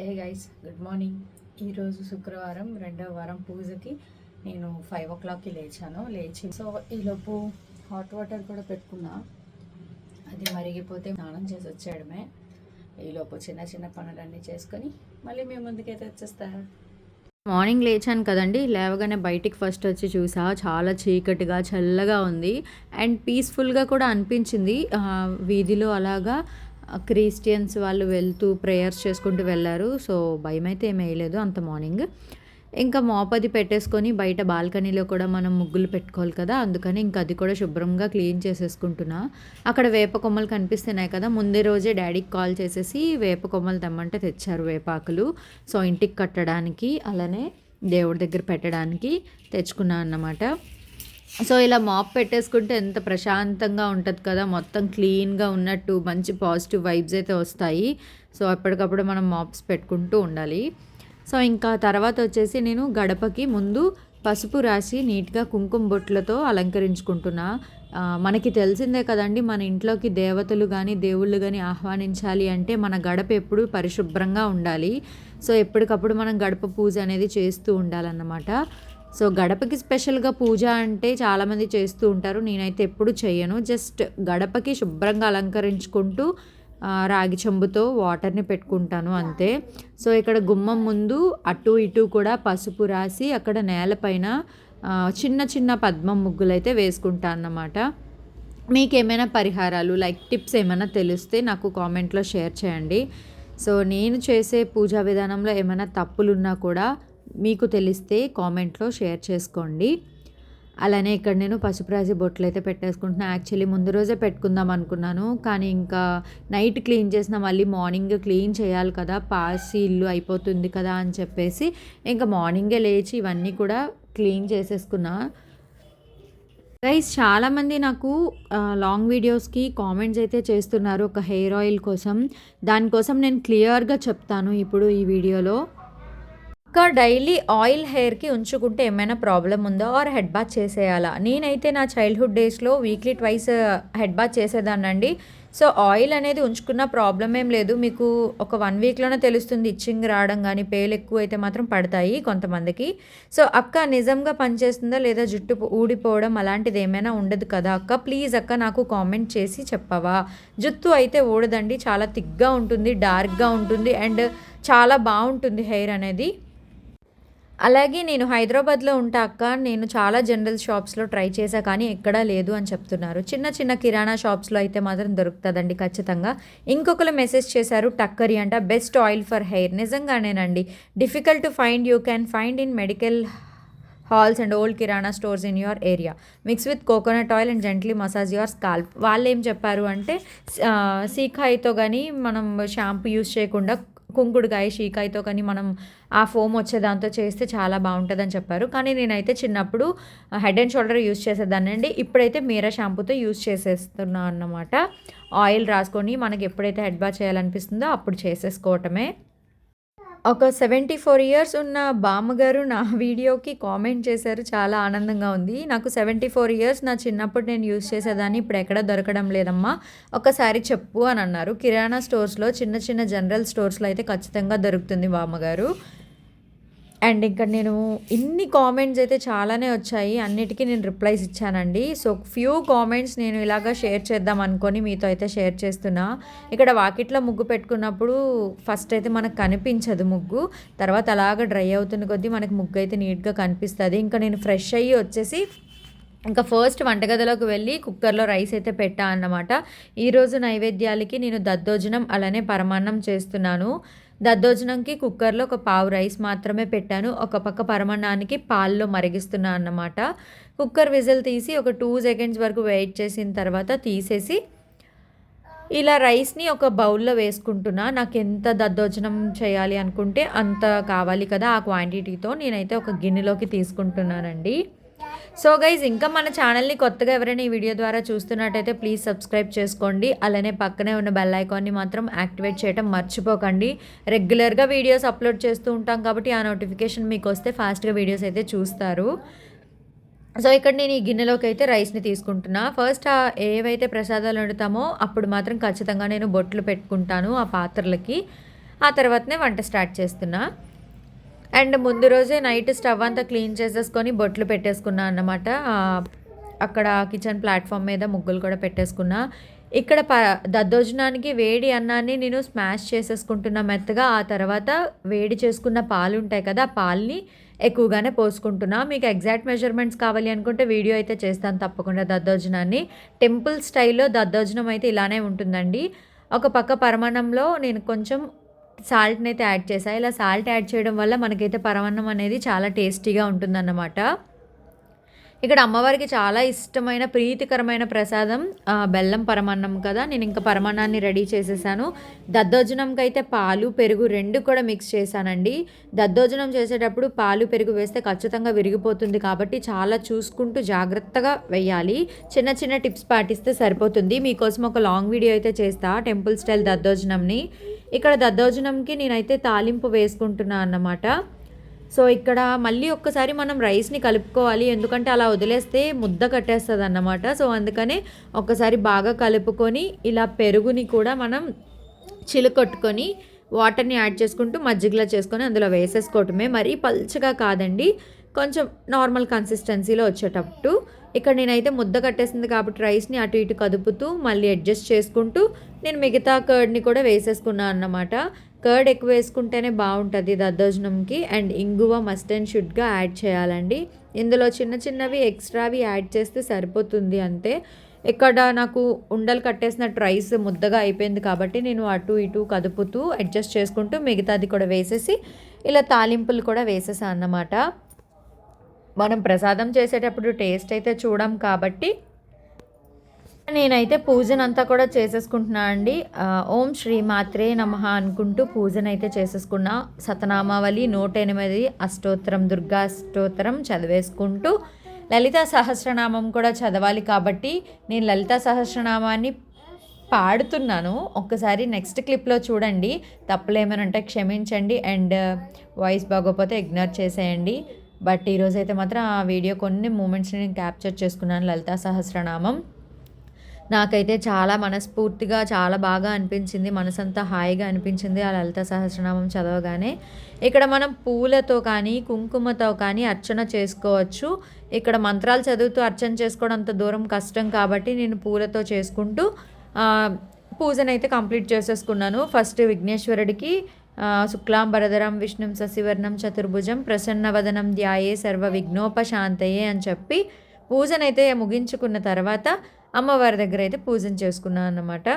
Hey guys good morning ఈరోజు శుక్రవారం రెండవ వారం పూజకి నేను ఫైవ్ ఓ క్లాక్కి లేచాను. లేచి సో ఈలోపు హాట్ వాటర్ కూడా పెట్టుకున్నా. అది మరిగిపోతే స్నానం చేసి వచ్చేయడమే. ఈలోపు చిన్న చిన్న పనులన్నీ చేసుకొని మళ్ళీ మేము ముందుకైతే వచ్చేస్తా. మార్నింగ్ లేచాను కదండి. లేవగానే బయటికి ఫస్ట్ వచ్చి చూసా. చాలా చీకటిగా చల్లగా ఉంది. అండ్ పీస్ఫుల్గా కూడా అనిపించింది. వీధిలో అలాగా క్రిస్టియన్స్ వాళ్ళు వెళ్తూ ప్రేయర్స్ చేసుకుంటూ వెళ్ళారు. సో భయం అయితే ఏం వేయలేదు అంత మార్నింగ్ ఇంకా మోపది పెట్టేసుకొని బయట బాల్కనీలో కూడా మనం ముగ్గులు పెట్టుకోవాలి కదా. అందుకని ఇంకా అది కూడా శుభ్రంగా క్లీన్ చేసేసుకుంటున్నా. అక్కడ వేప కొమ్మలు కనిపిస్తున్నాయి కదా. ముందే రోజే డాడీకి కాల్ చేసేసి వేప కొమ్మలు తెమ్మంటే తెచ్చారు వేపాకులు. సో ఇంటికి కట్టడానికి అలానే దేవుడి దగ్గర పెట్టడానికి తెచ్చుకున్నా అన్నమాట. సో ఇలా మాప్ పెట్టేసుకుంటే ఎంత ప్రశాంతంగా ఉంటుంది కదా. మొత్తం క్లీన్గా ఉన్నట్టు మంచి పాజిటివ్ వైబ్స్ అయితే వస్తాయి. సో ఎప్పటికప్పుడు మనం మాప్స్ పెట్టుకుంటూ ఉండాలి. సో ఇంకా తర్వాత వచ్చేసి నేను గడపకి ముందు పసుపు రాసి నీట్గా కుంకుమ బొట్లతో అలంకరించుకుంటున్నా. మనకి తెలిసిందే కదండి మన ఇంట్లోకి దేవతలు కానీ దేవుళ్ళు కానీ ఆహ్వానించాలి అంటే మన గడప ఎప్పుడు పరిశుభ్రంగా ఉండాలి. సో ఎప్పటికప్పుడు మనం గడప పూజ అనేది చేస్తూ ఉండాలన్నమాట. సో గడపకి స్పెషల్గా పూజ అంటే చాలామంది చేస్తూ ఉంటారు. నేనైతే ఎప్పుడు చేయను జస్ట్ గడపకి శుభ్రంగా అలంకరించుకుంటూ రాగి చెంబుతో వాటర్ని పెట్టుకుంటాను అంతే. సో ఇక్కడ గుమ్మం ముందు అటు ఇటు కూడా పసుపు రాసి అక్కడ నేలపైన చిన్న చిన్న పద్మం ముగ్గులు అయితే వేసుకుంటాను అన్నమాట. మీకు ఏమైనా పరిహారాలు లైక్ టిప్స్ ఏమైనా తెలిస్తే నాకు కామెంట్లో షేర్ చేయండి. సో నేను చేసే పూజా విధానంలో ఏమైనా తప్పులున్నా కూడా మీకు తెలిస్తే కామెంట్లో షేర్ చేసుకోండి. అలానే ఇక్కడ నేను పసుపు రాసి బొట్లు అయితే పెట్టేసుకుంటున్నాను యాక్చువల్లీ ముందు రోజే పెట్టుకుందాం అనుకున్నాను. కానీ ఇంకా నైట్ క్లీన్ చేసిన మళ్ళీ మార్నింగ్ క్లీన్ చేయాలి కదా పాసి ఇల్లు అయిపోతుంది కదా అని చెప్పేసి ఇంకా మార్నింగే లేచి ఇవన్నీ కూడా క్లీన్ చేసేసుకున్నా. గైస్ చాలామంది నాకు లాంగ్ వీడియోస్కి కామెంట్స్ అయితే చేస్తున్నారు ఒక హెయిర్ ఆయిల్ కోసం. దానికోసం నేను క్లియర్గా చెప్తాను ఇప్పుడు ఈ వీడియోలో ఇంకా డైలీ ఆయిల్ హెయిర్కి ఉంచుకుంటే ఏమైనా ప్రాబ్లం ఉందా? ఆర్ హెడ్ బాత్ చేసేయాలా? నేనైతే నా చైల్డ్హుడ్ డేస్లో వీక్లీ ట్వైస్ హెడ్ బాత్ చేసేదాన్నండి. సో ఆయిల్ అనేది ఉంచుకున్న ప్రాబ్లం ఏం లేదు. మీకు ఒక వన్ వీక్లోనే తెలుస్తుంది. ఇచ్చింగ్ రావడం కానీ పేలు ఎక్కువ అయితే మాత్రం పడతాయి కొంతమందికి. సో అక్క నిజంగా పనిచేస్తుందా? లేదా జుట్టు ఊడిపోవడం అలాంటిది ఏమైనా ఉండదు కదా అక్క. ప్లీజ్ అక్క నాకు కామెంట్ చేసి చెప్పవా? జుట్టు అయితే ఊడదండి. చాలా థిక్గా ఉంటుంది డార్క్గా ఉంటుంది అండ్ చాలా బాగుంటుంది హెయిర్ అనేది. అలాగే నేను హైదరాబాద్లో ఉంటా అక్క. నేను చాలా జనరల్ షాప్స్లో ట్రై చేశా కానీ ఎక్కడా లేదు అని చెప్తున్నారు. చిన్న చిన్న కిరాణా షాప్స్లో అయితే మాత్రం దొరుకుతుందండి ఖచ్చితంగా. ఇంకొకరు మెసేజ్ చేశారు టక్కరి అంట. Best oil for hair. నిజంగానేనండి. Difficult to find you can find in medical halls and old kirana stores in your area. Mix with coconut oil and gently massage your scalp. వాళ్ళు ఏం చెప్పారు అంటే ఆ, కానీ మనం షాంపూ యూస్ చేయకుండా కుంకుడుకాయ షీకాయతో కానీ మనం ఆ ఫోమ్ వచ్చే దాంతో చేస్తే చాలా బాగుంటుందని చెప్పారు. కానీ నేనైతే చిన్నప్పుడు హెడ్ అండ్ షోల్డర్ యూస్ చేసేదాన్ని అండి. ఇప్పుడైతే మీరా షాంపూతో యూస్ చేసేస్తున్నా అన్నమాట. ఆయిల్ రాసుకొని మనకి ఎప్పుడైతే హెడ్ బాత్ చేయాలనిపిస్తుందో అప్పుడు చేసేసుకోవటమే. ఒక సెవెంటీ ఫోర్ ఇయర్స్ ఉన్న బామ్మగారు నా వీడియోకి కామెంట్ చేశారు. చాలా ఆనందంగా ఉంది. నాకు సెవెంటీ ఫోర్ ఇయర్స్ నా చిన్నప్పుడు నేను యూస్ చేసేదాన్ని. ఇప్పుడు ఎక్కడ దొరకడం లేదమ్మా. ఒకసారి చెప్పు అని అన్నారు. కిరాణా స్టోర్స్లో చిన్న చిన్న జనరల్ స్టోర్స్లో అయితే ఖచ్చితంగా దొరుకుతుంది బామ్మగారు. అండ్ ఇంకా నేను ఇన్ని కామెంట్స్ అయితే చాలానే వచ్చాయి. అన్నిటికీ నేను రిప్లైస్ ఇచ్చానండి. సో ఫ్యూ కామెంట్స్ నేను ఇలాగా షేర్ చేద్దాం అనుకొని మీతో అయితే షేర్ చేస్తున్నా. ఇక్కడ వాకిట్లో ముగ్గు పెట్టుకున్నప్పుడు ఫస్ట్ అయితే మనకు కనిపించదు ముగ్గు. తర్వాత అలాగ డ్రై అవుతున్న కొద్దీ మనకు ముగ్గు అయితే నీట్గా కనిపిస్తుంది. ఇంకా నేను ఫ్రెష్ అయ్యి వచ్చేసి ఇంకా ఫస్ట్ వంటగదిలోకి వెళ్ళి కుక్కర్లో రైస్ అయితే పెట్టా అన్నమాట. ఈరోజు నైవేద్యాలకి నేను దద్దోజనం అలానే పరమాన్నం చేస్తున్నాను. దద్దోజనంకి కుక్కర్లో ఒక పావు రైస్ మాత్రమే పెట్టాను. ఒక పక్క పరమాన్నానికి పాల్లో మరిగిస్తున్నాను అన్నమాట. కుక్కర్ విజిల్ తీసి ఒక టూ సెకండ్స్ వరకు వెయిట్ చేసిన తర్వాత తీసేసి ఇలా రైస్ని ఒక బౌల్లో వేసుకుంటున్నా. నాకు ఎంత దద్దోజనం చేయాలి అనుకుంటే అంత కావాలి కదా ఆ క్వాంటిటీతో నేనైతే ఒక గిన్నెలోకి తీసుకుంటున్నానండి. సో గైజ్ ఇంకా మన ఛానల్ని కొత్తగా ఎవరైనా ఈ వీడియో ద్వారా చూస్తున్నట్టయితే ప్లీజ్ సబ్స్క్రైబ్ చేసుకోండి. అలానే పక్కనే ఉన్న బెల్ ఐకాన్ని మాత్రం యాక్టివేట్ చేయడం మర్చిపోకండి. రెగ్యులర్గా వీడియోస్ అప్లోడ్ చేస్తూ ఉంటాం కాబట్టి ఆ నోటిఫికేషన్ మీకు వస్తే ఫాస్ట్గా వీడియోస్ అయితే చూస్తారు. సో ఇక్కడ నేను ఈ గిన్నెలోకి అయితే రైస్ని తీసుకుంటున్నా. ఫస్ట్ ఆ ఏవైతే ప్రసాదాలు వండుతామో అప్పుడు మాత్రం ఖచ్చితంగా నేను బొట్లు పెట్టుకుంటాను ఆ పాత్రలకి. ఆ తర్వాతనే వంట స్టార్ట్ చేస్తున్నా. అండ్ ముందు రోజే నైట్ స్టవ్ అంతా క్లీన్ చేసేసుకొని బొట్లు పెట్టేసుకున్నా అన్నమాట. అక్కడ కిచెన్ ప్లాట్ఫామ్ మీద ముగ్గులు కూడా పెట్టేసుకున్నా. ఇక్కడ ప దద్దోజనానికి వేడి అన్నాన్ని నేను స్మాష్ చేసేసుకుంటున్నా మెత్తగా. ఆ తర్వాత వేడి చేసుకున్న పాలు ఉంటాయి కదా ఆ పాల్ని ఎక్కువగానే పోసుకుంటున్నా. మీకు ఎగ్జాక్ట్ మెజర్మెంట్స్ కావాలి అనుకుంటే వీడియో అయితే చేస్తాను తప్పకుండా దద్దోజనాన్ని. టెంపుల్ స్టైల్లో దద్దోజనం అయితే ఇలానే ఉంటుందండి. ఒక పక్క పరమాన్నంలో నేను కొంచెం సాల్ట్ని అయితే యాడ్ చేసా. ఇలా సాల్ట్ యాడ్ చేయడం వల్ల మనకైతే పరమాన్నం అనేది చాలా టేస్టీగా ఉంటుందన్నమాట. ఇక్కడ అమ్మవారికి చాలా ఇష్టమైన ప్రీతికరమైన ప్రసాదం బెల్లం పరమాన్నం కదా. నేను ఇంకా పరమాన్నాన్ని రెడీ చేసేసాను. దద్దోజనంకి అయితే పాలు పెరుగు రెండు కూడా మిక్స్ చేశానండి. దద్దోజనం చేసేటప్పుడు పాలు పెరుగు వేస్తే ఖచ్చితంగా విరిగిపోతుంది కాబట్టి చాలా చూసుకుంటూ జాగ్రత్తగా వేయాలి చిన్న చిన్న టిప్స్ పాటిస్తే సరిపోతుంది. మీకోసం ఒక లాంగ్ వీడియో అయితే చేస్తా టెంపుల్ స్టైల్ దద్దోజనంని. ఇక్కడ దద్దోజనంకి నేనైతే తాలింపు వేసుకుంటున్నా అన్నమాట. సో ఇక్కడ మళ్ళీ ఒక్కసారి మనం రైస్ని కలుపుకోవాలి. ఎందుకంటే అలా వదిలేస్తే ముద్ద కట్టేస్తుంది అన్నమాట సో అందుకనే ఒక్కసారి బాగా కలుపుకొని ఇలా పెరుగుని కూడా మనం చిలుకొట్టుకొని వాటర్ని యాడ్ చేసుకుంటూ మజ్జిగలా చేసుకొని అందులో వేసేసుకోవటమే. మరీ పల్చగా కాదండి. కొంచెం నార్మల్ కన్సిస్టెన్సీలో వచ్చేటప్పుడు ఇక్కడ నేనైతే ముద్ద కట్టేసింది కాబట్టి రైస్ని అటు ఇటు కదుపుతూ మళ్ళీ అడ్జస్ట్ చేసుకుంటూ నేను మిగతా కర్డ్ని కూడా వేసేసుకున్నాను అన్నమాట. కర్డ్ ఎక్కువ వేసుకుంటేనే బాగుంటుంది దద్దోజనంకి అండ్ ఇంగువ మస్ట్ అండ్ షుడ్గా యాడ్ చేయాలండి. ఇందులో చిన్న చిన్నవి ఎక్స్ట్రావి యాడ్ చేస్తే సరిపోతుంది అంతే. ఇక్కడ నాకు ఉండలు కట్టేసినట్టు రైస్ ముద్దగా అయిపోయింది కాబట్టి నేను అటు ఇటు కదుపుతూ అడ్జస్ట్ చేసుకుంటూ మిగతాది కూడా వేసేసి ఇలా తాలింపులు కూడా వేసేసాను అన్నమాట. మనం ప్రసాదం చేసేటప్పుడు టేస్ట్ అయితే చూడం కాబట్టి నేనైతే పూజనంతా కూడా చేసేసుకుంటున్నా అండి. ఓం శ్రీ మాత్రే నమ అనుకుంటూ పూజనైతే చేసేసుకున్నా. సతనామావళి నూట ఎనిమిది అష్టోత్తరం దుర్గా అష్టోత్తరం చదివేసుకుంటూ లలిత సహస్రనామం కూడా చదవాలి కాబట్టి నేను లలిత సహస్రనామాన్ని పాడుతున్నాను. ఒక్కసారి నెక్స్ట్ క్లిప్లో చూడండి. తప్పులు ఏమైనా ఉంటే క్షమించండి. అండ్ వాయిస్ బాగోకపోతే ఇగ్నోర్ చేసేయండి. బట్ ఈరోజు అయితే మాత్రం ఆ వీడియో కొన్ని మూమెంట్స్ని నేను క్యాప్చర్ చేసుకున్నాను లలితా సహస్రనామం. నాకైతే చాలా మనస్ఫూర్తిగా చాలా బాగా అనిపించింది. మనసంతా హాయిగా అనిపించింది ఆ లలిత సహస్రనామం చదవగానే. ఇక్కడ మనం పూలతో కానీ కుంకుమతో కానీ అర్చన చేసుకోవచ్చు. ఇక్కడ మంత్రాలు చదువుతూ అర్చన చేసుకోవడం అంత దూరం కష్టం కాబట్టి నేను పూలతో చేసుకుంటూ పూజనైతే కంప్లీట్ చేసేసుకున్నాను. ఫస్ట్ విఘ్నేశ్వరుడికి శుక్లాంబరధరం విష్ణుం శశివర్ణం చతుర్భుజం ప్రసన్నవదనం ధ్యాయే సర్వ విఘ్నోపశాంతయే అని చెప్పి పూజనైతే ముగించుకున్న తర్వాత అమ్మవారి దగ్గర అయితే పూజన చేసుకున్నాను అన్నమాట.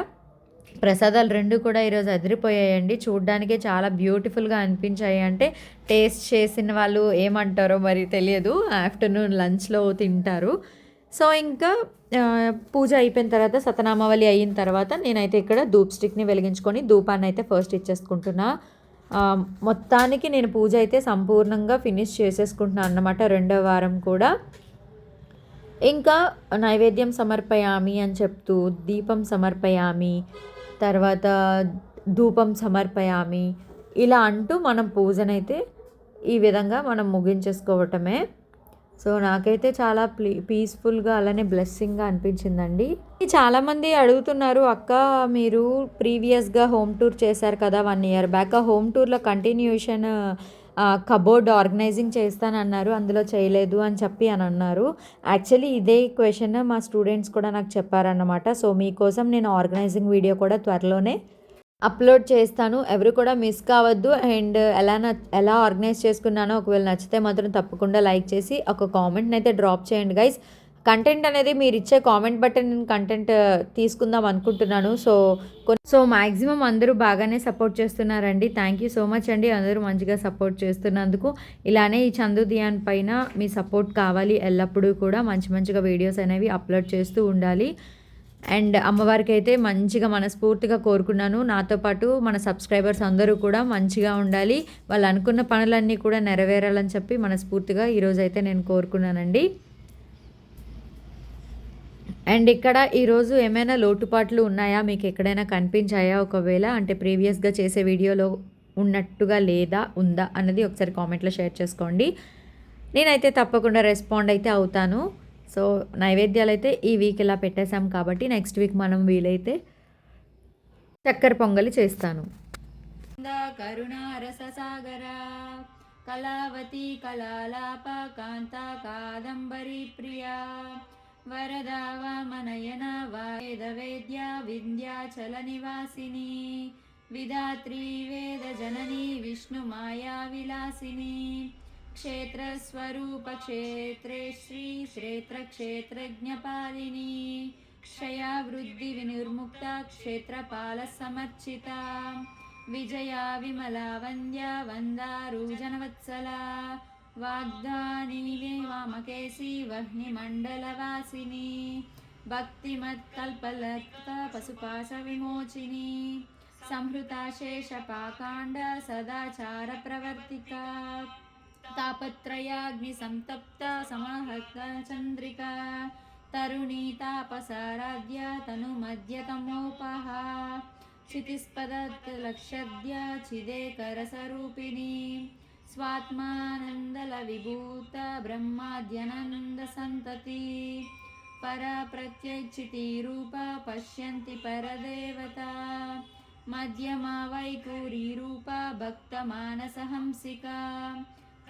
ప్రసాదాలు రెండు కూడా ఈరోజు అదిరిపోయాయండి. చూడ్డానికే చాలా బ్యూటిఫుల్గా అనిపించాయి. అంటే టేస్ట్ చేసిన వాళ్ళు ఏమంటారో మరి తెలియదు. ఆఫ్టర్నూన్ లంచ్లో తింటారు. సో ఇంకా పూజ అయిపోయిన తర్వాత సతనామావళి అయిన తర్వాత నేనైతే ఇక్కడ ధూప్ స్టిక్ని వెలిగించుకొని ధూపాన్ని అయితే ఫస్ట్ ఇచ్చేసుకుంటున్నా. మొత్తానికి నేను పూజ అయితే సంపూర్ణంగా ఫినిష్ చేసేసుకుంటున్నాను అన్నమాట రెండవ వారం కూడా. ఇంకా నైవేద్యం సమర్పయామి అని చెప్తూ దీపం సమర్పయామి తర్వాత ధూపం సమర్పయామి ఇలా అంటూ మనం పూజనైతే ఈ విధంగా మనం ముగించేసుకోవటమే. సో నాకైతే చాలా ప్లీ పీస్ఫుల్గా అలానే బ్లెస్సింగ్గా అనిపించిందండి. చాలామంది అడుగుతున్నారు అక్క మీరు ప్రీవియస్గా హోమ్ టూర్ చేశారు కదా వన్ ఇయర్ బ్యాక్ ఆ హోమ్ టూర్లో కంటిన్యూషన్ కబోర్డ్ ఆర్గనైజింగ్ చేస్తానన్నారు అందులో చేయలేదు అని చెప్పి అని అన్నారు. యాక్చువల్లీ ఇదే క్వశ్చన్ మా స్టూడెంట్స్ కూడా నాకు చెప్పారన్నమాట. సో మీకోసం నేను ఆర్గనైజింగ్ వీడియో కూడా త్వరలోనే అప్లోడ్ చేస్తాను. ఎవరు కూడా మిస్ కావద్దు. అండ్ ఎలా ఎలా ఆర్గనైజ్ చేసుకున్నానో ఒకవేళ నచ్చితే మాత్రం తప్పకుండా లైక్ చేసి ఒక కామెంట్ని అయితే డ్రాప్ చేయండి గైస్ కంటెంట్ అనేది మీరు ఇచ్చే కామెంట్ బట్టి నేను కంటెంట్ తీసుకుందాం అనుకుంటున్నాను. సో సో మ్యాక్సిమం అందరూ బాగానే సపోర్ట్ చేస్తున్నారండి. థ్యాంక్ యూ సో మచ్ అండి. అందరూ మంచిగా సపోర్ట్ చేస్తున్నందుకు. ఇలానే ఈ చందు దియాన్ పైన మీ సపోర్ట్ కావాలి ఎల్లప్పుడూ కూడా. మంచి మంచిగా వీడియోస్ అనేవి అప్లోడ్ చేస్తూ ఉండాలి. అండ్ అమ్మవారికి అయితే మంచిగా మనస్ఫూర్తిగా కోరుకున్నాను. నాతో పాటు మన సబ్స్క్రైబర్స్ అందరూ కూడా మంచిగా ఉండాలి. వాళ్ళు అనుకున్న పనులన్నీ కూడా నెరవేరాలని చెప్పి మనస్ఫూర్తిగా ఈరోజు అయితే నేను కోరుకున్నానండి. అండ్ ఇక్కడ ఈరోజు ఏమైనా లోటుపాట్లు ఉన్నాయా? మీకు ఎక్కడైనా కనిపించాయా ఒకవేళ? అంటే ప్రీవియస్గా చేసే వీడియోలో ఉన్నట్టుగా లేదా ఉందా అన్నది ఒకసారి కామెంట్లో షేర్ చేసుకోండి. నేనైతే తప్పకుండా రెస్పాండ్ అయితే అవుతాను. సో నైవేద్యాలు అయితే ఈ వీక్ ఇలా పెట్టేశాం కాబట్టి నెక్స్ట్ వీక్ మనం వీలైతే చక్కెర పొంగలి చేస్తాను. కరుణారససాగరా కళావతి కళాలాప కాంత కాదంబరి ప్రియా వరదా వామనయన వేద వేద్య వింధ్యాచల నివాసిని విధాత్రీ వేద జననీ విష్ణు మాయా విలాసిని क्षेत्रस्वरूपक्षेत्रे श्रीक्षेत्रक्षेत्रज्ञपालिनी क्षया वृद्धिविनिर्मुक्ता क्षेत्रपालसमर्चिता विजया विमला वन्द्या वन्दारूजनवत्सला वाग्दानी वामकेशी वह्निमण्डलवासिनी भक्तिमत्कल्पलता पशुपाशविमोचिनी संहृता शेषपाकाण्ड सदाचारप्रवर्तिका तापत्रयाग्निसन्तप्ता समाहर्ता चन्द्रिका तरुणी तापसाराध्या तनुमध्यतमोपः क्षितिस्पदलक्षद्या चिदेकरसरूपिणी स्वात्मानन्दलविभूता ब्रह्माद्यनन्दसन्तति परा प्रत्यक्षितिरूपा पश्यन्ति परदेवता मध्यमा वैकुरीरूपा भक्तमानसहंसिका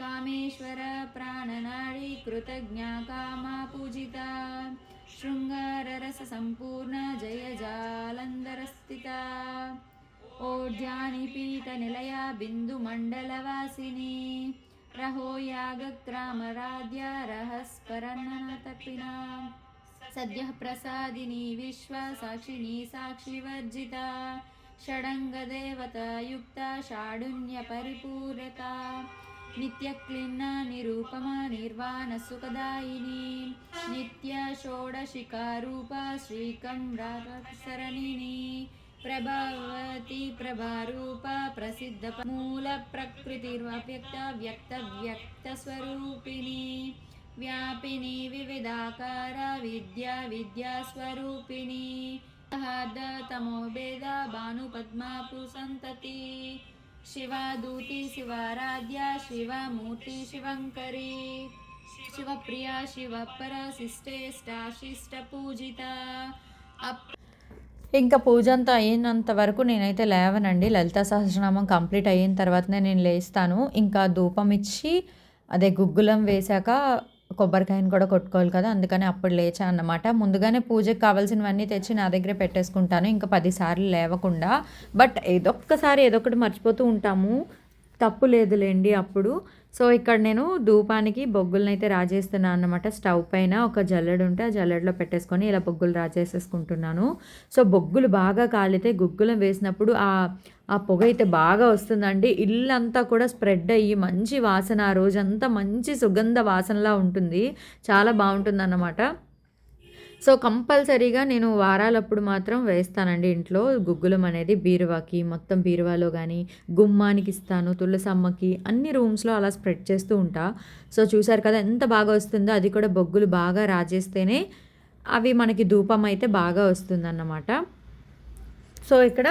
कामेश्वर प्राणनाडी कृतज्ञा कामा पूजिता शृङ्गाररससम्पूर्णा जय जालन्धरस्थिता ओढ्यानिपीतनिलया बिन्दुमण्डलवासिनी रहो यागक्रामराध्या रहस्करन्नतपिना सद्यः प्रसादिनी विश्वसाक्षिणी साक्षिवर्जिता षडङ्गदेवतायुक्ता षाढुन्यपरिपूर्यता नित्यक्लिन्ना निरूपमा निर्वाणसुखदायिनी नित्य षोडशिकारूपा श्रीकम्रासरणिनी प्रभावती प्रभारूपा प्रसिद्ध मूलप्रकृतिर्व्यक्ता व्यक्तव्यक्तस्वरूपिणी व्यापिनी विविधाकारा विद्या विद्यास्वरूपिणी तमो वेदा भानुपद्मा पुसन्तति शिवा दूती शिवाराध्या शिवमूर्ति शिवङ्करी शिवप्रिया शिवपरा शिष्टेष्टा शिष्टपूजिता अप् ఇంకా పూజ అంతా అయినంత వరకు నేనైతే లేవనండి లలిత సహస్రనామం కంప్లీట్ అయిన తర్వాతనే నేను లేస్తాను ఇంకా ధూపం ఇచ్చి అదే గుగ్గులం వేశాక కొబ్బరికాయని కూడా కొట్టుకోవాలి కదా అందుకని అప్పుడు లేచా అన్నమాట. ముందుగానే పూజకు కావాల్సినవన్నీ తెచ్చి నా దగ్గర పెట్టేసుకుంటాను ఇంకా పదిసార్లు లేవకుండా. బట్ ఏదొక్కసారి ఏదో ఒకటి మర్చిపోతూ ఉంటాము. తప్పు లేదులేండి అప్పుడు. సో ఇక్కడ నేను ధూపానికి బొగ్గులను అయితే రాజేస్తున్నాను అన్నమాట. స్టవ్ పైన ఒక జల్లెడు ఉంటే ఆ జల్లెడలో పెట్టేసుకొని ఇలా బొగ్గులు రాజేసేసుకుంటున్నాను. సో బొగ్గులు బాగా కాలితే గుగ్గులం వేసినప్పుడు ఆ ఆ పొగ అయితే బాగా వస్తుందండి. ఇల్లంతా కూడా స్ప్రెడ్ అయ్యి మంచి వాసన ఆ రోజంతా మంచి సుగంధ వాసనలా ఉంటుంది. చాలా బాగుంటుంది అన్నమాట సో కంపల్సరీగా నేను వారాలప్పుడు మాత్రం వేస్తానండి ఇంట్లో. గుగ్గులం అనేది బీరువాకి మొత్తం బీరువాలో కానీ గుమ్మానికి ఇస్తాను తులసమ్మకి అన్ని రూమ్స్లో అలా స్ప్రెడ్ చేస్తూ ఉంటా. సో చూసారు కదా ఎంత బాగా వస్తుందో అది కూడా బొగ్గులు బాగా రాజేస్తేనే అవి మనకి ధూపం అయితే బాగా వస్తుందన్నమాట. సో ఇక్కడ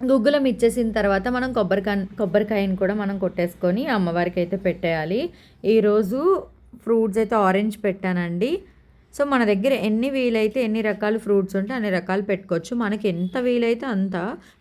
గుగ్గులం ఇచ్చేసిన తర్వాత మనం కొబ్బరికాయ కొబ్బరికాయని కూడా మనం కొట్టేసుకొని అమ్మవారికి అయితే పెట్టేయాలి. ఈరోజు ఫ్రూట్స్ అయితే ఆరెంజ్ పెట్టానండి. సో మన దగ్గర ఎన్ని వీలైతే ఎన్ని రకాల ఫ్రూట్స్ ఉంటే అన్ని రకాలు పెట్టుకోవచ్చు. మనకి ఎంత వీలైతే అంత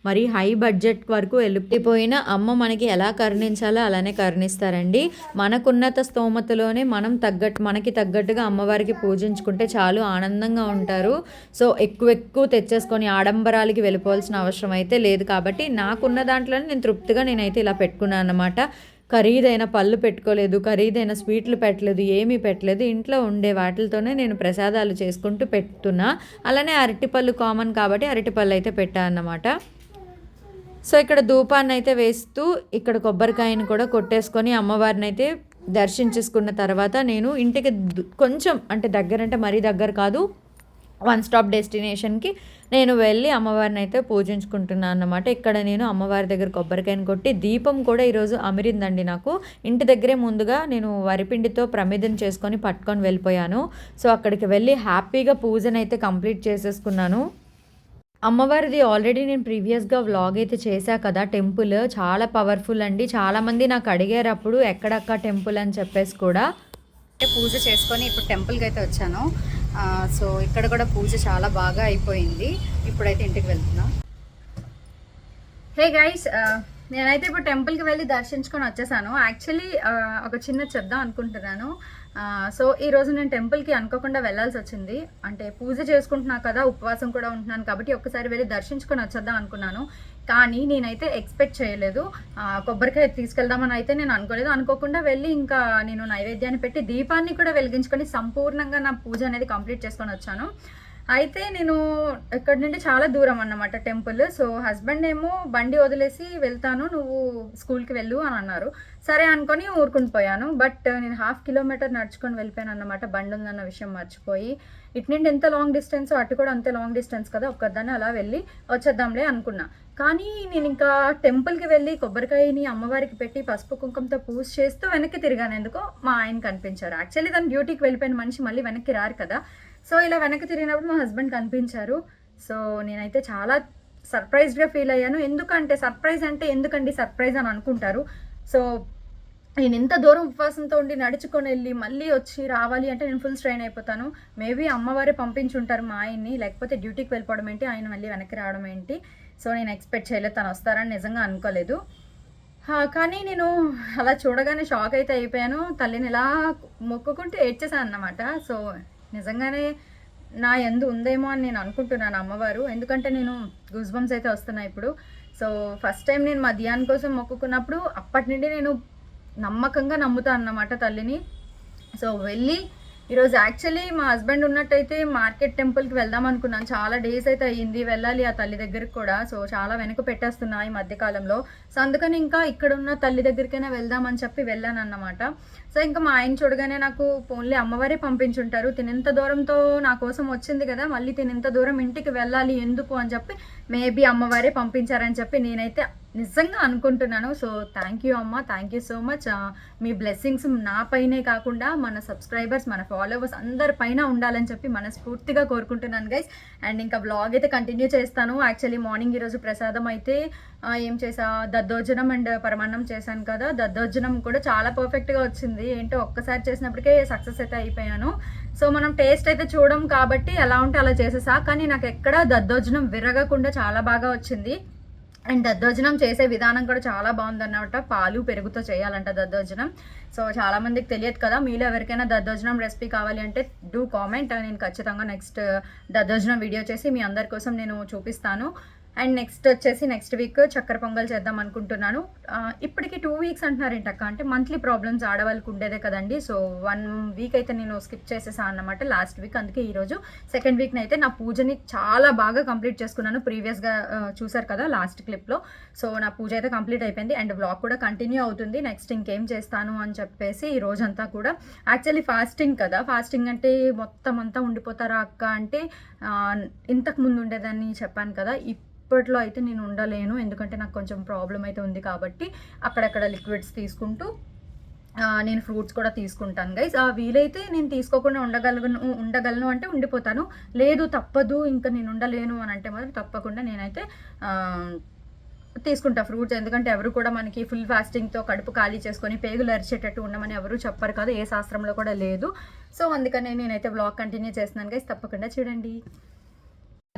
మరి హై బడ్జెట్ వరకు వెళ్ళిపోయిన అమ్మ మనకి ఎలా కరుణించాలో అలానే కరుణిస్తారండి. మనకున్నత స్తోమతలోనే మనం తగ్గట్టు మనకి తగ్గట్టుగా అమ్మవారికి పూజించుకుంటే చాలు ఆనందంగా ఉంటారు. సో ఎక్కువ ఎక్కువ తెచ్చేసుకొని ఆడంబరాలకి వెళ్ళిపోవాల్సిన అవసరం అయితే లేదు కాబట్టి నాకున్న దాంట్లోనే నేను తృప్తిగా నేనైతే ఇలా పెట్టుకున్నాను అనమాట ఖరీదైన పళ్ళు పెట్టుకోలేదు ఖరీదైన స్వీట్లు పెట్టలేదు ఏమీ పెట్టలేదు. ఇంట్లో ఉండే వాటితోనే నేను ప్రసాదాలు చేసుకుంటూ పెట్టున్నా అలానే అరటిపళ్ళు కామన్ కాబట్టి అరటిపళ్ళు అయితే పెట్టా అన్నమాట. సో ఇక్కడ ధూపాన్ని అయితే వేస్తూ ఇక్కడ కొబ్బరికాయని కూడా కొట్టేసుకొని అమ్మవారిని అయితే దర్శించేసుకున్న తర్వాత నేను ఇంటికి కొంచెం అంటే దగ్గర అంటే మరీ దగ్గర కాదు వన్ స్టాప్ డెస్టినేషన్కి నేను వెళ్ళి అమ్మవారిని అయితే పూజించుకుంటున్నాను అన్నమాట. ఇక్కడ నేను అమ్మవారి దగ్గర కొబ్బరికాయను కొట్టి దీపం కూడా ఈరోజు అమిరిందండి నాకు. ఇంటి దగ్గరే ముందుగా నేను వరిపిండితో ప్రమిదం చేసుకొని పట్టుకొని వెళ్ళిపోయాను. సో అక్కడికి వెళ్ళి హ్యాపీగా పూజను అయితే కంప్లీట్ చేసేసుకున్నాను. అమ్మవారిది ఆల్రెడీ నేను ప్రీవియస్గా వ్లాగ్ అయితే చేశా కదా. టెంపుల్ చాలా పవర్ఫుల్ అండి. చాలామంది నాకు అడిగారు అప్పుడు ఎక్కడక్క టెంపుల్ అని చెప్పేసి కూడా. పూజ చేసుకొని ఇప్పుడు టెంపుల్కి అయితే వచ్చాను. సో ఇక్కడ కూడా పూజ చాలా బాగా అయిపోయింది. ఇప్పుడైతే ఇంటికి వెళ్తున్నాం. హే గైస్ నేనైతే ఇప్పుడు టెంపుల్కి వెళ్ళి దర్శించుకొని వచ్చేసాను. యాక్చువల్లీ ఒక చిన్న చెప్దాం అనుకుంటున్నాను. సో ఈరోజు నేను టెంపుల్కి అనుకోకుండా వెళ్ళాల్సి వచ్చింది. అంటే పూజ చేసుకుంటున్నా కదా ఉపవాసం కూడా ఉంటున్నాను కాబట్టి ఒక్కసారి వెళ్ళి దర్శించుకొని వచ్చేద్దాం అనుకున్నాను. కానీ నేనైతే ఎక్స్పెక్ట్ చేయలేదు. కొబ్బరికాయ తీసుకెళ్దామని అయితే నేను అనుకోలేదు. అనుకోకుండా వెళ్ళి ఇంకా నేను నైవేద్యాన్ని పెట్టి దీపాన్ని కూడా వెలిగించుకొని సంపూర్ణంగా నా పూజ అనేది కంప్లీట్ చేసుకొని వచ్చాను. అయితే నేను ఇక్కడ నుండి చాలా దూరం అన్నమాట టెంపుల్. సో హస్బెండ్ ఏమో బండి వదిలేసి వెళ్తాను నువ్వు స్కూల్కి వెళ్ళు అని అన్నారు. సరే అనుకొని ఊరుకుని పోయాను. బట్ నేను హాఫ్ కిలోమీటర్ నడుచుకొని వెళ్ళిపోయాను అన్నమాట బండి ఉందన్న విషయం మర్చిపోయి. ఇటు నుండి ఎంత లాంగ్ డిస్టెన్స్ అటు కూడా అంతే లాంగ్ డిస్టెన్స్ కదా ఒక్కదాన్ని అలా వెళ్ళి వచ్చేద్దాంలే అనుకున్నా. కానీ నేను ఇంకా టెంపుల్కి వెళ్ళి కొబ్బరికాయని అమ్మవారికి పెట్టి పసుపు కుంకుమతో పూజ చేస్తూ వెనక్కి తిరిగాను. ఎందుకో మా ఆయన కనిపించారు. యాక్చువల్లీ తను డ్యూటీకి వెళ్ళిపోయిన మనిషి మళ్ళీ వెనక్కి రారు కదా. సో ఇలా వెనక్కి తిరిగినప్పుడు మా హస్బెండ్ కనిపించారు. సో నేనైతే చాలా సర్ప్రైజ్డ్గా ఫీల్ అయ్యాను. ఎందుకంటే సర్ప్రైజ్ అంటే ఎందుకండి సర్ప్రైజ్ అని అనుకుంటారు. సో నేను ఇంత దూరం ఉపవాసంతో ఉండి నడుచుకొని వెళ్ళి మళ్ళీ వచ్చి రావాలి అంటే నేను ఫుల్ స్ట్రెయిన్ అయిపోతాను. మేబీ అమ్మవారే పంపించుంటారు మా ఆయన్ని లేకపోతే డ్యూటీకి వెళ్ళిపోవడం ఏంటి ఆయన మళ్ళీ వెనక్కి రావడం ఏంటి? సో నేను ఎక్స్పెక్ట్ చేయలేదు తను వస్తారని నిజంగా అనుకోలేదు. కానీ నేను అలా చూడగానే షాక్ అయితే అయిపోయాను. తల్లిని ఇలా మొక్కుకుంటూ ఏడ్చేసాను అన్నమాట సో నిజంగానే నా ఎందు ఉందేమో అని నేను అనుకుంటున్నాను అమ్మవారు. ఎందుకంటే నేను గూస్ బంప్స్ అయితే వస్తున్నాయి ఇప్పుడు. సో ఫస్ట్ టైం నేను మా ధ్యాన్ కోసం మొక్కుకున్నప్పుడు అప్పటి నుండి నేను నమ్మకంగా నమ్ముతాను అన్నమాట తల్లిని. సో వెళ్ళి ఈరోజు యాక్చువల్లీ మా హస్బెండ్ ఉన్నట్టయితే మార్కెట్ టెంపుల్కి వెళ్దాం అనుకున్నాను. చాలా డేస్ అయితే అయ్యింది వెళ్ళాలి ఆ తల్లి దగ్గరికి కూడా. సో చాలా వెనక పెట్టేస్తున్నా ఈ మధ్యకాలంలో సో అందుకని ఇంకా ఇక్కడ ఉన్న తల్లి దగ్గరికైనా వెళ్దామని చెప్పి వెళ్ళాను అన్నమాట సో ఇంకా మా ఆయన చూడగానే నాకు ఓన్లీ అమ్మవారే పంపించుంటారు. తినింత దూరంతో నా కోసం వచ్చింది కదా మళ్ళీ తినింత దూరం ఇంటికి వెళ్ళాలి ఎందుకు? అని చెప్పి మేబీ అమ్మవారే పంపించారని చెప్పి నేనైతే నిజంగా అనుకుంటున్నాను. సో థ్యాంక్ యూ అమ్మ థ్యాంక్ యూ సో మచ్. మీ బ్లెస్సింగ్స్ నా పైనే కాకుండా మన సబ్స్క్రైబర్స్ మన ఫాలోవర్స్ అందరి పైన ఉండాలని చెప్పి మనస్ఫూర్తిగా కోరుకుంటున్నాను గైస్ అండ్ ఇంకా బ్లాగ్ అయితే కంటిన్యూ చేస్తాను. యాక్చువల్లీ మార్నింగ్ ఈరోజు ప్రసాదం అయితే ఏం చేసా దద్దోజనం అండ్ పరమాన్నం చేశాను కదా. దద్దోజనం కూడా చాలా పర్ఫెక్ట్గా వచ్చింది. ఏంటో ఒక్కసారి చేసినప్పటికే సక్సెస్ అయితే అయిపోయాను. సో మనం టేస్ట్ అయితే చూడం కాబట్టి ఎలా ఉంటే అలా చేసేసా. కానీ నాకు ఎక్కడ దద్దోజనం విరగకుండా చాలా బాగా వచ్చింది. అండ్ దద్దోజనం చేసే విధానం కూడా చాలా బాగుందన్నమాట పాలు పెరుగుతో చేయాలంట దద్దోజనం. సో చాలామందికి తెలియదు కదా మీలో ఎవరికైనా దద్దోజనం రెసిపీ కావాలి అంటే డూ కామెంట్ నేను ఖచ్చితంగా నెక్స్ట్ దద్దోజనం వీడియో చేసి మీ అందరి కోసం నేను చూపిస్తాను. అండ్ నెక్స్ట్ వచ్చేసి నెక్స్ట్ వీక్ చక్కెర పొంగల్ చేద్దాం అనుకుంటున్నాను. ఇప్పటికి టూ వీక్స్ అంటున్నారు ఏంటక్క అంటే మంత్లీ ప్రాబ్లమ్స్ ఆడవాళ్ళకి ఉండేదే కదండి. సో వన్ వీక్ అయితే నేను స్కిప్ చేసేసాను అన్నమాట లాస్ట్ వీక్. అందుకే ఈరోజు సెకండ్ వీక్ని అయితే నా పూజని చాలా బాగా కంప్లీట్ చేసుకున్నాను. ప్రీవియస్గా చూసారు కదా లాస్ట్ క్లిప్లో సో నా పూజ అయితే కంప్లీట్ అయిపోయింది. అండ్ బ్లాగ్ కూడా కంటిన్యూ అవుతుంది. నెక్స్ట్ ఇంకేం చేస్తాను అని చెప్పేసి ఈ రోజంతా కూడా. యాక్చువల్లీ ఫాస్టింగ్ కదా. ఫాస్టింగ్ అంటే మొత్తం అంతా ఉండిపోతారా అక్క? అంటే ఇంతకు ముందు ఉండేదాన్ని చెప్పాను కదా ఇప్పట్లో అయితే నేను ఉండలేను ఎందుకంటే నాకు కొంచెం ప్రాబ్లం అయితే ఉంది కాబట్టి అక్కడక్కడ లిక్విడ్స్ తీసుకుంటూ నేను ఫ్రూట్స్ కూడా తీసుకుంటాను గైస్ ఆ వీలైతే నేను తీసుకోకుండా ఉండగలను ఉండగలను అంటే ఉండిపోతాను. లేదు తప్పదు ఇంకా నేను ఉండలేను అని అంటే మాత్రం తప్పకుండా నేనైతే తీసుకుంటా ఫ్రూట్స్ ఎందుకంటే ఎవరు కూడా మనకి ఫుల్ ఫాస్టింగ్తో కడుపు ఖాళీ చేసుకొని పేగులు అరిచేటట్టు ఉండమని ఎవరు చెప్పరు కదా ఏ శాస్త్రంలో కూడా లేదు. సో అందుకనే నేనైతే బ్లాగ్ కంటిన్యూ చేస్తున్నాను గైస్ తప్పకుండా చూడండి.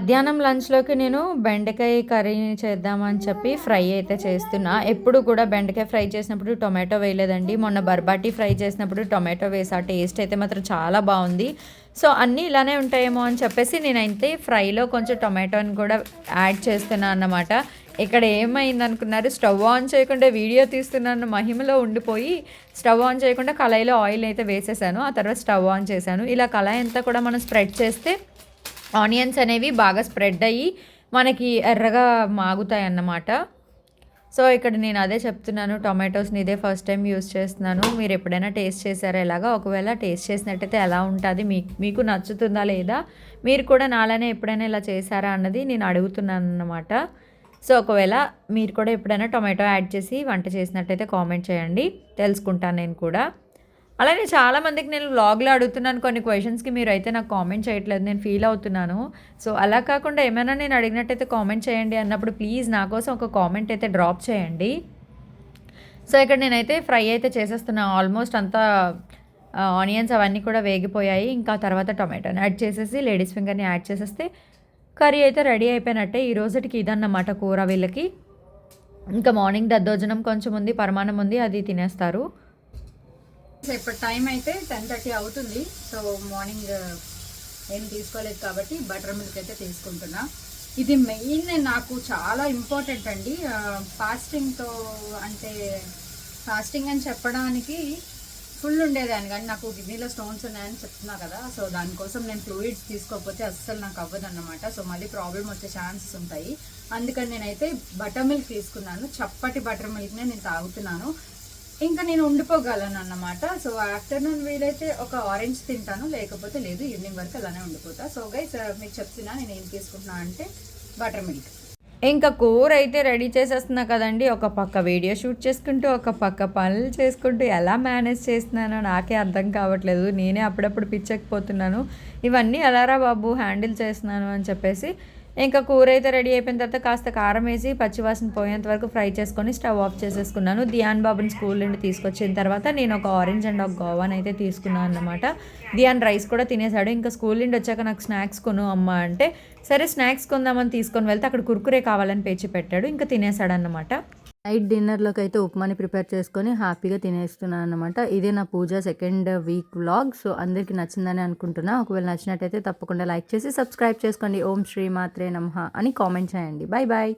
మధ్యాహ్నం లంచ్లోకి నేను బెండకాయ కర్రీ చేద్దామని చెప్పి ఫ్రై అయితే చేస్తున్నా. ఎప్పుడు కూడా బెండకాయ ఫ్రై చేసినప్పుడు టొమాటో వేయలేదండి. మొన్న బర్బాటీ ఫ్రై చేసినప్పుడు టొమాటో వేసా. టేస్ట్ అయితే మాత్రం చాలా బాగుంది. సో అన్నీ ఇలానే ఉంటాయేమో అని చెప్పేసి నేనైతే ఫ్రైలో కొంచెం టొమాటోని కూడా యాడ్ చేస్తున్నా అన్నమాట. ఇక్కడ ఏమైంది అనుకున్నారు స్టవ్ ఆన్ చేయకుండా వీడియో తీస్తున్నాను. మహిమలో ఉండిపోయి స్టవ్ ఆన్ చేయకుండా కళాయిలో ఆయిల్ అయితే వేసేసాను. ఆ తర్వాత స్టవ్ ఆన్ చేశాను. ఇలా కళాయి అంతా కూడా మనం స్ప్రెడ్ చేస్తే ఆనియన్స్ అనేవి బాగా స్ప్రెడ్ అయ్యి మనకి ఎర్రగా మాగుతాయి అన్నమాట సో ఇక్కడ నేను అదే చెప్తున్నాను టొమాటోస్ని ఇదే ఫస్ట్ టైం యూస్ చేస్తున్నాను. మీరు ఎప్పుడైనా టేస్ట్ చేశారా ఎలాగా? ఒకవేళ టేస్ట్ చేసినట్టయితే ఎలా ఉంటుంది? మీకు మీకు నచ్చుతుందా లేదా? మీరు కూడా నాలానే ఎప్పుడైనా ఇలా చేశారా అన్నది నేను అడుగుతున్నాను అన్నమాట సో ఒకవేళ మీరు కూడా ఎప్పుడైనా టొమాటో యాడ్ చేసి వంట చేసినట్టయితే కామెంట్ చేయండి. తెలుసుకుంటాను నేను కూడా. అలానే చాలామందికి నేను వ్లాగ్లో అడుగుతున్నాను. కొన్ని క్వశ్చన్స్కి మీరు అయితే నాకు కామెంట్ చేయట్లేదు. నేను ఫీల్ అవుతున్నాను. సో అలా కాకుండా ఏమైనా నేను అడిగినట్టయితే కామెంట్ చేయండి అన్నప్పుడు ప్లీజ్ నా కోసం ఒక కామెంట్ అయితే డ్రాప్ చేయండి. సో ఇక్కడ నేనైతే ఫ్రై అయితే చేసేస్తున్నాను ఆల్మోస్ట్ అంతా ఆనియన్స్ అవన్నీ కూడా వేగిపోయాయి. ఇంకా తర్వాత టొమాటోని యాడ్ చేసేసి లేడీస్ ఫింగర్ని యాడ్ చేసేస్తే కర్రీ అయితే రెడీ అయిపోయినట్టే. ఈ రోజుకి ఇదన్నమాట కూర వీళ్ళకి. ఇంకా మార్నింగ్ దద్దోజనం కొంచెం ఉంది పరమాణం ఉంది అది తినేస్తారు. ఇప్పుడు టైం అయితే టెన్ థర్టీ అవుతుంది. సో మార్నింగ్ uh, ఏం తీసుకోలేదు కాబట్టి బటర్ మిల్క్ అయితే తీసుకుంటున్నా. ఇది మెయిన్ నాకు చాలా ఇంపార్టెంట్ అండి. Uh, ఫాస్టింగ్తో అంటే ఫాస్టింగ్ అని చెప్పడానికి ఫుల్ ఉండేదాన్ని. కానీ నాకు కిడ్నీలో స్టోన్స్ ఉన్నాయని చెప్తున్నా కదా. సో దానికోసం నేను ఫ్లూయిడ్స్ తీసుకోకపోతే అస్సలు నాకు అవ్వదు అనమాట సో మళ్ళీ ప్రాబ్లం వచ్చే ఛాన్సెస్ ఉంటాయి. అందుకని నేనైతే బటర్ మిల్క్ తీసుకున్నాను. చప్పటి బటర్ మిల్క్నే నేను తాగుతున్నాను. ఇంకా నేను ఉండిపోగలను అన్నమాట. సో ఆఫ్టర్నూన్ వీలైతే ఒక ఆరెంజ్ తింటాను లేకపోతే లేదు ఈవినింగ్ వరకు అలానే ఉండిపోతా. సో గైస్ మీకు చెప్తున్నా నేను ఏం తీసుకుంటున్నా అంటే బటర్ మిల్క్ ఇంకా కూర అయితే రెడీ చేసేస్తున్నా కదండి. ఒక పక్క వీడియో షూట్ చేసుకుంటూ ఒక పక్క పనులు చేసుకుంటూ ఎలా మేనేజ్ చేస్తున్నానో నాకే అర్థం కావట్లేదు. నేనే అప్పుడప్పుడు పిచ్చకపోతున్నాను ఇవన్నీ ఎలారా బాబు హ్యాండిల్ చేస్తున్నాను అని చెప్పేసి ఇంకా కూర అయితే రెడీ అయిపోయిన తర్వాత కాస్త కారం వేసి పచ్చివాసన పోయేంత వరకు ఫ్రై చేసుకొని స్టవ్ ఆఫ్ చేసేసుకున్నాను. దియాన్ బాబుని స్కూల్ నుండి తీసుకొచ్చిన తర్వాత నేను ఒక ఆరెంజ్ అండ్ ఒక గోవాన్ అయితే తీసుకున్నాను అనమాట దియాన్ రైస్ కూడా తినేసాడు ఇంకా స్కూల్ నుండి వచ్చాక నాకు స్నాక్స్ కొను అమ్మ అంటే సరే స్నాక్స్ కొందామని తీసుకొని వెళ్తే అక్కడ కుర్కురే కావాలని పేచి పెట్టాడు. ఇంకా తినేసాడు నైట్ డిన్నర్లోకి అయితే ఉప్మాని ప్రిపేర్ చేసుకొని హ్యాపీగా తినేస్తున్నాను అనమాట ఇదే నా పూజ సెకండ్ వీక్ వ్లాగ్. సో అందరికీ నచ్చిందని అనుకుంటున్నా. ఒకవేళ నచ్చినట్టయితే తప్పకుండా లైక్ చేసి సబ్స్క్రైబ్ చేసుకోండి. ఓం శ్రీ మాత్రే నమః అని కామెంట్ చేయండి. Bye bye